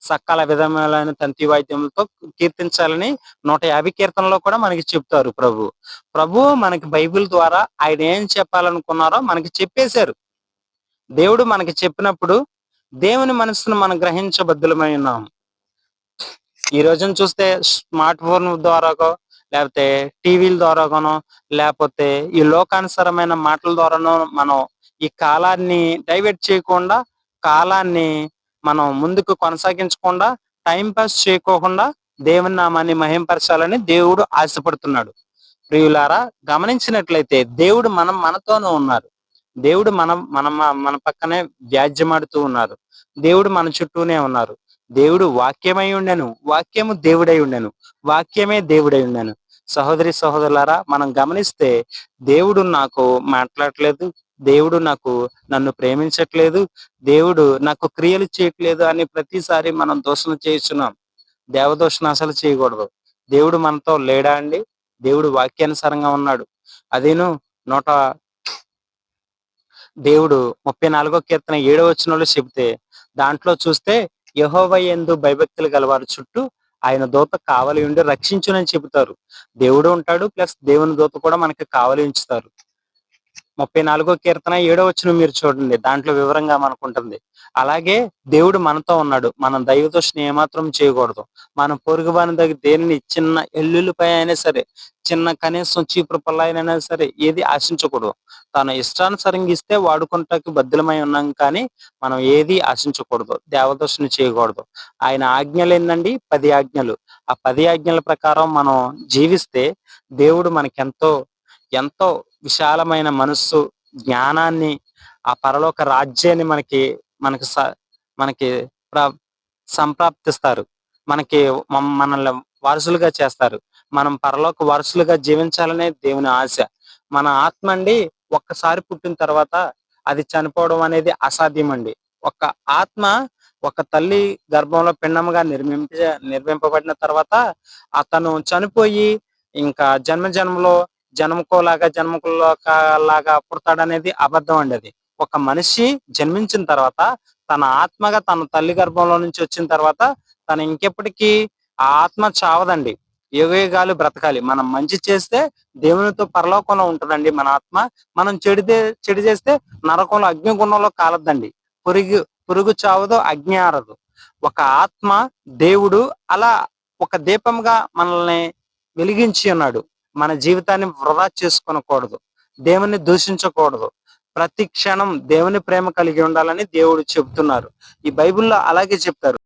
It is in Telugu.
సకల విధమైన తంతి వాయిద్యములతో కీర్తించాలని నూట యాభై కీర్తనలో కూడా మనకి చెప్తారు ప్రభు. ప్రభు మనకి బైబిల్ ద్వారా ఆయన ఏం చెప్పాలనుకున్నారో మనకి చెప్పేశారు. దేవుడు మనకి చెప్పినప్పుడు దేవుని మనసును మనం గ్రహించబద్దులమై ఉన్నాం. ఈ రోజున చూస్తే స్మార్ట్ ఫోన్ ద్వారాగో లేకపోతే టీవీల ద్వారాగానో లేకపోతే ఈ లోకానుసరమైన మాటల ద్వారానో మనం ఈ కాలాన్ని డైవర్ట్ చేయకుండా కాలాన్ని మనం ముందుకు కొనసాగించకుండా టైం పాస్ చేయకోకుండా దేవుని నామాన్ని మహింపరచాలని దేవుడు ఆశపడుతున్నాడు. ప్రియులారా గమనించినట్లయితే దేవుడు మనం మనతోనే ఉన్నారు. దేవుడు మనం మన మన పక్కనే వ్యాజ్యమాడుతూ ఉన్నారు. దేవుడు మన చుట్టూనే ఉన్నారు. దేవుడు వాక్యమై ఉండెను. వాక్యము దేవుడై ఉండెను. వాక్యమే దేవుడై ఉండెను. సహోదరి సహోదరులారా మనం గమనిస్తే దేవుడు నాకు మాట్లాడట్లేదు దేవుడు నాకు నన్ను ప్రేమించట్లేదు దేవుడు నాకు క్రియలు చేయట్లేదు అని ప్రతిసారి మనం దోషణ చేస్తున్నాం. దేవదోషణ అసలు చేయకూడదు. దేవుడు మనతో లేడా అండి? దేవుడు వాక్యానుసారంగా ఉన్నాడు. అదేను నూట దేవుడు ముప్పై నాలుగో కీర్తన ఏడో వచ్చిన చెబితే దాంట్లో చూస్తే యహోవ ఎందు భయభక్తులు గలవారు చుట్టూ ఆయన దూత కావలి ఉండి రక్షించునని చెబుతారు. దేవుడు ఉంటాడు ప్లస్ దేవుని దూత కూడా మనకి కావలి ఉంచుతారు. ముప్పై నాలుగో కీర్తన ఏడో వచ్చిన మీరు చూడండి. దాంట్లో వివరంగా మనకు ఉంటుంది అలాగే దేవుడు మనతో ఉన్నాడు. మనం దైవదోషణ ఏమాత్రం చేయకూడదు. మనం పొరుగు వాని దగ్గర దేనిని చిన్న ఎల్లుల్లిపై అయినా సరే చిన్న కనీసం చీపురు పల్లైనా సరే ఏది ఆశించకూడదు. తన ఇష్టానుసరంగా ఇస్తే వాడుకుంటాకి బద్దులమై ఉన్నాం కానీ మనం ఏది ఆశించకూడదు. దేవదోషణ చేయకూడదు. ఆయన ఆజ్ఞలు ఏందండి? పది ఆజ్ఞలు. ఆ పది ఆజ్ఞల ప్రకారం మనం జీవిస్తే దేవుడు మనకెంతో ఎంతో విశాలమైన మనస్సు జ్ఞానాన్ని ఆ పరలోక రాజ్యాన్ని మనకి మనకి మనకి సంప్రాప్తిస్తారు. మనకి మనల్ని వారసులుగా చేస్తారు. మనం పరలోక వారసులుగా జీవించాలనే దేవుని ఆశ. మన ఆత్మ అండి ఒక్కసారి పుట్టిన తర్వాత అది చనిపోవడం అనేది అసాధ్యం అండి ఒక ఆత్మ ఒక తల్లి గర్భంలో పిండముగా నిర్మింప నిర్మింపబడిన తర్వాత అతను చనిపోయి ఇంకా జన్మ జన్మలో జన్మకోలాగా జన్మకులాగా పుడతాడనేది అబద్ధం అండి అది. ఒక మనిషి జన్మించిన తర్వాత తన ఆత్మగా తన తల్లి గర్భంలో నుంచి వచ్చిన తర్వాత తను ఇంకెప్పటికీ ఆ ఆత్మ చావదండి. యుగయుగాలు బ్రతకాలి. మనం మంచి చేస్తే దేవునితో పరలోకంలో ఉంటుందండి మన ఆత్మ. మనం చెడితే చెడు చేస్తే నరకంలో అగ్నిగుణంలో కాలద్దండి. పురుగు పురుగు చావదు అగ్ని ఆరదు. ఒక ఆత్మ దేవుడు అలా ఒక దీపంగా మనల్ని వెలిగించి ఉన్నాడు. మన జీవితాన్ని వృధా చేసుకొనకూడదు. దేవుని దూషించకూడదు. ప్రతి క్షణం దేవుని ప్రేమ కలిగి ఉండాలని దేవుడు చెబుతున్నారు. ఈ బైబిల్లో అలాగే చెప్తారు.